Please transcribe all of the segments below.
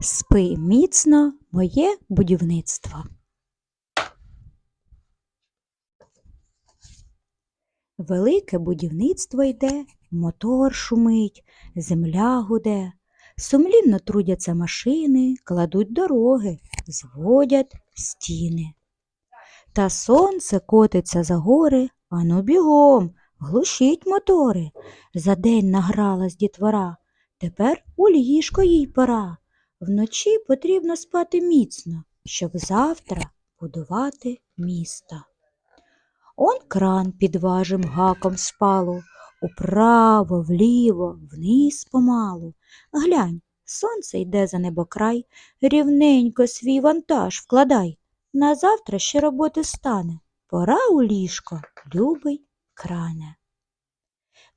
Спи міцно моє будівництво. Велике будівництво йде, мотор шумить, земля гуде. Сумлінно трудяться машини, кладуть дороги, зводять стіни. Та сонце котиться за гори, ану бігом, глушіть мотори. За день награлась дітвора, тепер у ліжко їй пора. Вночі потрібно спати міцно, щоб завтра будувати місто. Он кран під важим гаком шпалу, управо, вліво, вниз помалу. Глянь, сонце йде за небокрай, рівненько свій вантаж вкладай. На завтра ще роботи стане, пора у ліжко, любий кране.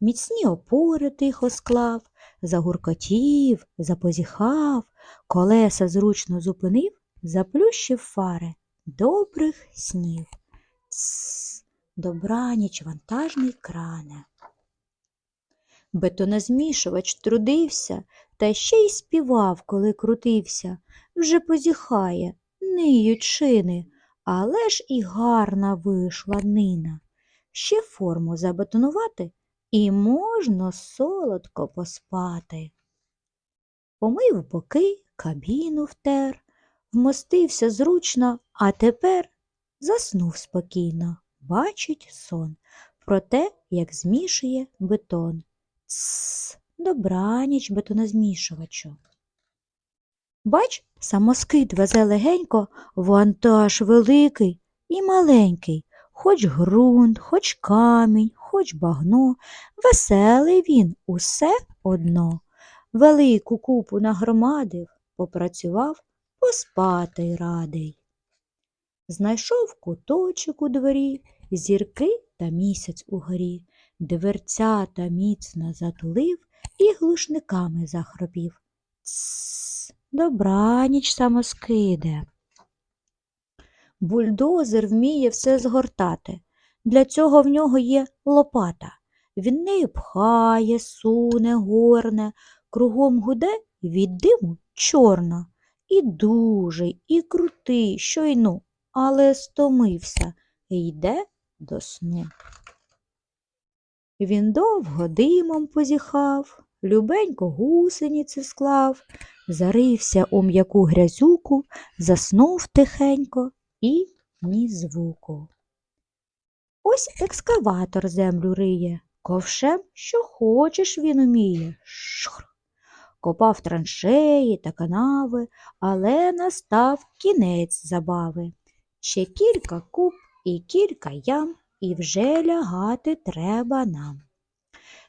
Міцні опори тихо склав, загуркотів, запозіхав, колеса зручно зупинив, заплющив фари добрих снів. Тсс, добраніч вантажний кране. Бетонозмішувач трудився та ще й співав, коли крутився. Вже позіхає, ниють шини, але ж і гарна вийшла нина. Ще форму забетонувати і можна солодко поспати. Помив боки, кабіну втер, вмостився зручно, а тепер заснув спокійно, бачить сон про те, як змішує бетон. Тсс, добраніч бетонозмішувачу. Бач, самоскид везе легенько, вантаж великий і маленький, хоч ґрунт, хоч камінь, хоч багно, веселий він усе одно. Велику купу нагромадив, попрацював, поспати радий. Знайшов куточок у дворі, зірки та місяць угорі, дверцята міцно затулив і глушниками захропів. Тсс, добраніч самоскиде. Бульдозер вміє все згортати. Для цього в нього є лопата. Він нею пхає, суне, горне, кругом гуде від диму чорно. І дужий, і крутий, щойну, але стомився і йде до сну. Він довго димом позіхав, любенько гусениці склав, зарився у м'яку грязюку, заснув тихенько і ні звуку. Ось екскаватор землю риє, ковшем, що хочеш він уміє. Шхр. Копав траншеї та канави, але настав кінець забави. Ще кілька куб і кілька ям, і вже лягати треба нам.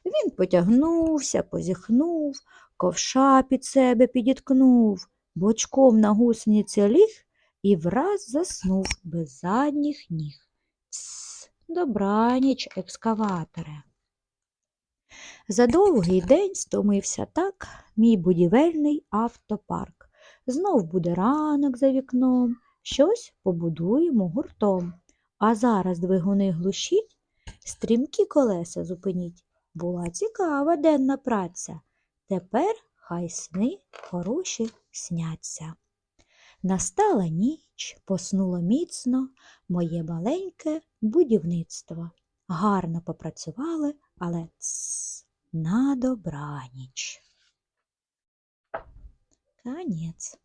Він потягнувся, позіхнув, ковша під себе підіткнув, бочком на гусениці ліг і враз заснув без задніх ніг. Добраніч, екскаваторе. За довгий день стомився так мій будівельний автопарк. Знов буде ранок за вікном, щось побудуємо гуртом. А зараз двигуни глушіть, стрімкі колеса зупиніть. Була цікава денна праця. Тепер хай сни хороші сняться. Настала ніч, поснуло міцно моє маленьке будівництво. Гарно попрацювали, але тс, на добраніч. Конець.